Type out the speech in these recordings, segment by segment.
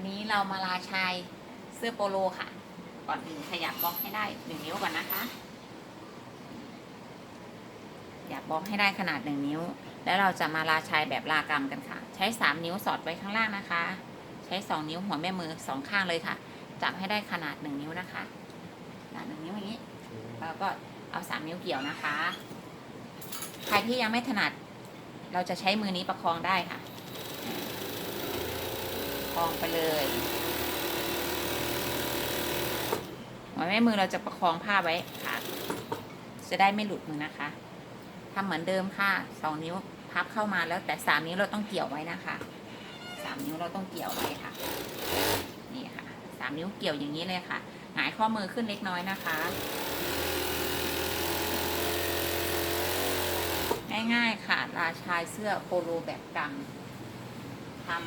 วันนี้เรามาลาชายเสื้อโปโลค่ะ ก่อนอื่นขยับบล็อกให้ได้หนึ่งนิ้วก่อนนะคะอยากบล็อกให้ได้ขนาดหนึ่งนิ้ว แล้วเราจะมาลาชายแบบลากรรมกันค่ะ ใช้สามนิ้วสอดไว้ข้างล่างนะคะ ใช้สองนิ้วหัวแม่มือสองข้างเลยค่ะ จับให้ได้ขนาดหนึ่งนิ้วนะคะขนาดหนึ่งนิ้วอย่างนี้แล้วก็เอาสามนิ้วเกี่ยวนะคะ ใครที่ยังไม่ถนัด เราจะใช้มือนี้ประคองได้ค่ะประ คองไปเลยหัวแม่มือเราจะประคองผ้าไว้ค่ะ จะได้ไม่หลุดมือนะคะทำเหมือนเดิมค่ะสองนิ้วพับเข้ามาแล้วแต่สามนิ้วเราต้องเกี่ยวไว้นะคะสามนิ้วเราต้องเกี่ยวไว้ค่ะ นี่ค่ะสามนิ้วเกี่ยวอย่างนี้เลยค่ะ หงายข้อมือขึ้นเล็กน้อยนะคะ ง่ายๆค่ะ ราชายเสื้อโปโลแบบกำทำ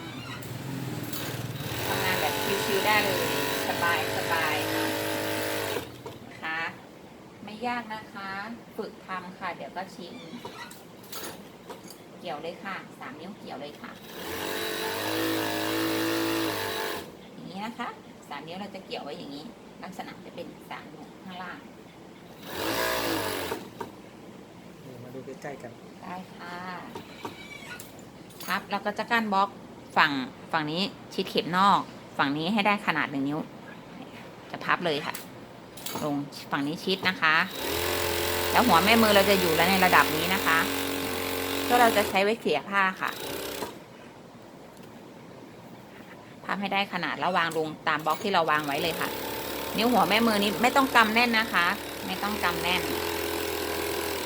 ทำงานแบบชิวๆได้ เลยสบายสบายค่ะนะคะไม่ยากนะคะ ฝึกทำค่ะ เดี๋ยวก็ชินเกี่ยวเลยค่ะสามนิ้วเกี่ยวเลยค่ะอย่างนี้นะคะสามนิ้วเราจะเกี่ยวไว้อย่างนี้ ลักษณะจะเป็นสามนิ้วข้างล่างมาดูใกล้ๆกันได้ค่ะพับแล้วก็จะกั้นบล็อกฝั่งฝั่งนี้ชิดเข็มนอก ฝั่งนี้ให้ได้ขนาดหนึ่งนิ้ว จะพับเลยค่ะ ลงฝั่งนี้ชิดนะคะ แล้วหัวแม่มือเราจะอยู่แล้วในระดับนี้นะคะก็เราจะใช้ไว้เสียผ้าค่ะพับให้ได้ขนาดแล้ววางลงตามบล็อกที่เราวางไว้เลยค่ะ นิ้วหัวแม่มือนี้ไม่ต้องกำแน่นนะคะ ไม่ต้องกำแน่น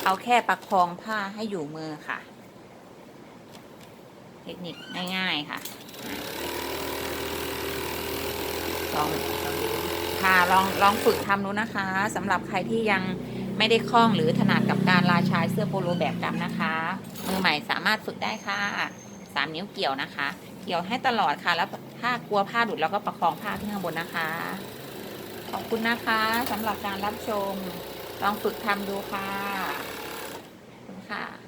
เอาแค่ประคองผ้าให้อยู่มือค่ะ เทคนิคง่ายๆค่ะ ลองค่ะลองลองฝึกทำดูนะคะสำหรับใครที่ยังไม่ได้คล่องหรือถนัดกับการลาชายเสื้อโปโลแบบดำนะคะ มือใหม่สามารถฝึกได้ค่ะสามนิ้วเกี่ยวนะคะ เกี่ยวให้ตลอดค่ะ แล้วถ้ากลัวผ้าหลุดเราก็ประคองผ้าขึ้นข้างบนนะคะ ขอบคุณนะคะสำหรับการรับชม ลองฝึกทำดูค่ะขอบคุณค่ะ